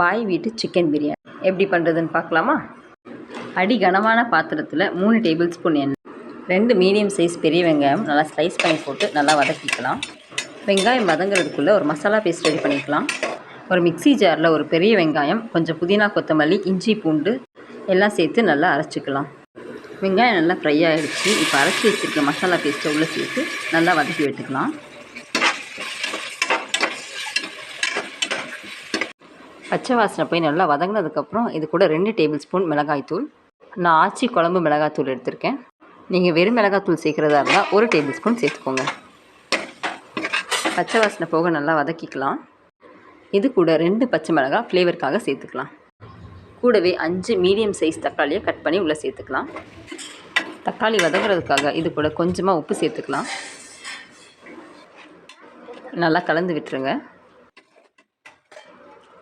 பாய் வீட்டு சிக்கன் பிரியாணி. எப்படி பண்ணுறதுன்னு பார்க்கலாமா? அடி கனமான பாத்திரத்தில் மூணு டேபிள் ஸ்பூன் எண்ணெய் ரெண்டு மீடியம் சைஸ் பெரிய வெங்காயம் நல்லா ஸ்லைஸ் பண்ணி போட்டு நல்லா வதக்கிக்கலாம். வெங்காயம் வதங்குறதுக்குள்ளே ஒரு மசாலா பேஸ்ட் ரெடி பண்ணிக்கலாம். ஒரு மிக்ஸி ஜாரில் ஒரு பெரிய வெங்காயம் கொஞ்சம் புதினா கொத்தமல்லி இஞ்சி பூண்டு எல்லாம் சேர்த்து நல்லா அரைச்சிக்கலாம். வெங்காயம் நல்லா ஃப்ரை ஆகிடுச்சு இப்போ அரைச்சி வச்சுருக்க மசாலா பேஸ்ட்டை உள்ளே சேர்த்து நல்லா வதக்கி விட்டுக்கலாம். பச்சை வாசனை போய் நல்லா வதங்கினதுக்கப்புறம் இது கூட ரெண்டு டேபிள் ஸ்பூன் மிளகாய்த்தூள். நான் ஆச்சி குழம்பு மிளகாய்த்தூள் எடுத்திருக்கேன். நீங்கள் வெறும் மிளகாய்த்தூள் சேர்க்குறதா இருந்தால் ஒரு டேபிள் ஸ்பூன் சேர்த்துக்கோங்க. பச்சை வாசனை போக நல்லா வதக்கிக்கலாம். இது கூட ரெண்டு பச்சை மிளகாய் ஃப்ளேவருக்காக சேர்த்துக்கலாம். கூடவே அஞ்சு மீடியம் சைஸ் தக்காளியை கட் பண்ணி உள்ளே சேர்த்துக்கலாம். தக்காளி வதங்குறதுக்காக இது கூட கொஞ்சமாக உப்பு சேர்த்துக்கலாம். நல்லா கலந்து விட்டுருங்க.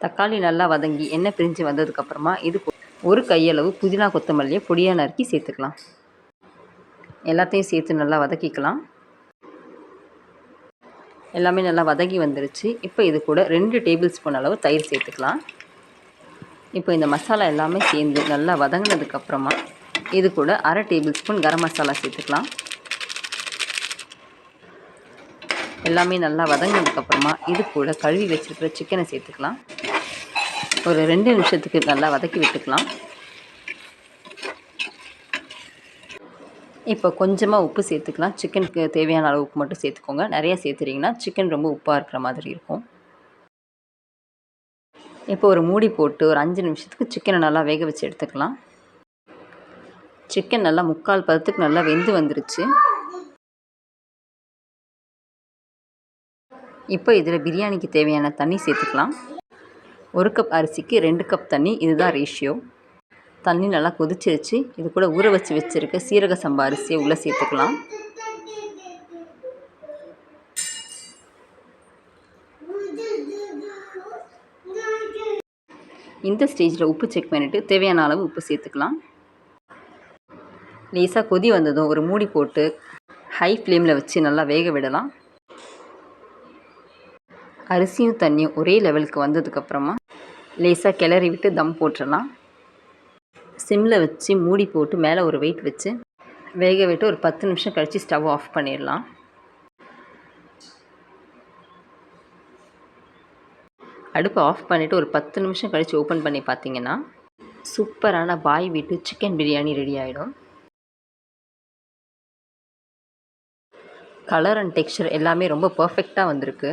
தக்காளி நல்லா வதங்கி எண்ணெய் பிரிஞ்சு வந்ததுக்கப்புறமா இது ஒரு கையளவு புதினா கொத்தமல்லியை பொடியாக நறுக்கி சேர்த்துக்கலாம். எல்லாத்தையும் சேர்த்து நல்லா வதக்கிக்கலாம். எல்லாமே நல்லா வதங்கி வந்துருச்சு. இப்போ இது கூட ரெண்டு டேபிள் ஸ்பூன் அளவு தயிர் சேர்த்துக்கலாம். இப்போ இந்த மசாலா எல்லாமே சேர்ந்து நல்லா வதங்கினதுக்கப்புறமா இது கூட அரை டேபிள் ஸ்பூன் கரம் மசாலா சேர்த்துக்கலாம். எல்லாமே நல்லா வதங்கினதுக்கப்புறமா இது கூட கழுவி வச்சுருக்கிற சிக்கனை சேர்த்துக்கலாம். ஒரு ரெண்டு நிமிஷத்துக்கு நல்லா வதக்கி விட்டுக்கலாம். இப்போ கொஞ்சமாக உப்பு சேர்த்துக்கலாம். சிக்கனுக்கு தேவையான அளவு உப்பு மட்டும் சேர்த்துக்கோங்க. நிறையா சேர்த்துட்டிங்கன்னா சிக்கன் ரொம்ப உப்பாக இருக்கிற மாதிரி இருக்கும். இப்போ ஒரு மூடி போட்டு ஒரு அஞ்சு நிமிஷத்துக்கு சிக்கனை நல்லா வேக வச்சு எடுத்துக்கலாம். சிக்கன் நல்லா முக்கால் பதத்துக்கு நல்லா வெந்து வந்துருச்சு. இப்போ இதில் பிரியாணிக்கு தேவையான தண்ணி சேர்த்துக்கலாம். ஒரு கப் அரிசிக்கு ரெண்டு கப் தண்ணி இதுதான் ரேஷியோ தண்ணி நல்லா கொதிச்சிருச்சு. இது கூட ஊற வச்சு வச்சுருக்க சீரக சம்பா அரிசியை உள்ளே சேர்த்துக்கலாம். இந்த ஸ்டேஜில் உப்பு செக் பண்ணிவிட்டு தேவையான அளவு உப்பு சேர்த்துக்கலாம். லேசாக கொதி வந்ததும் ஒரு மூடி போட்டு ஹை ஃப்ளேமில் வச்சு நல்லா வேக விடலாம். அரிசியும் தண்ணியும் ஒரே லெவலுக்கு வந்ததுக்கப்புறமா லேசாக கிளறி விட்டு தம் போட்டுடலாம். சிம்மில் வச்சு மூடி போட்டு மேலே ஒரு வெயிட் வச்சு வேக விட்டு ஒரு பத்து நிமிஷம் கழித்து ஸ்டவ் ஆஃப் பண்ணிடலாம். அடுப்பை ஆஃப் பண்ணிவிட்டு ஒரு பத்து நிமிஷம் கழித்து ஓப்பன் பண்ணி பார்த்தீங்கன்னா சூப்பரான பாய் வீட்டு சிக்கன் பிரியாணி ரெடி ஆகிடும் கலர் அண்ட் டெக்ஸ்சர் எல்லாமே ரொம்ப பர்ஃபெக்டாக வந்திருக்கு.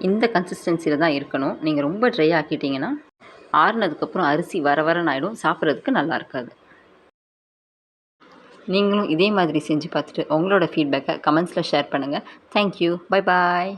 இந்த கன்சிஸ்டன்சியில் தான் இருக்கணும். நீங்கள் ரொம்ப ட்ரை ஆக்கிட்டிங்கன்னா ஆறுனதுக்கப்புறம் அரிசி வர வரன்னு ஆகிடும் சாப்பிட்றதுக்கு நல்லா இருக்காது. நீங்களும் இதே மாதிரி செஞ்சு பார்த்துட்டு உங்களோட ஃபீட்பேக்கை கமெண்ட்ஸில் ஷேர் பண்ணுங்கள் தேங்க்யூ பை பாய்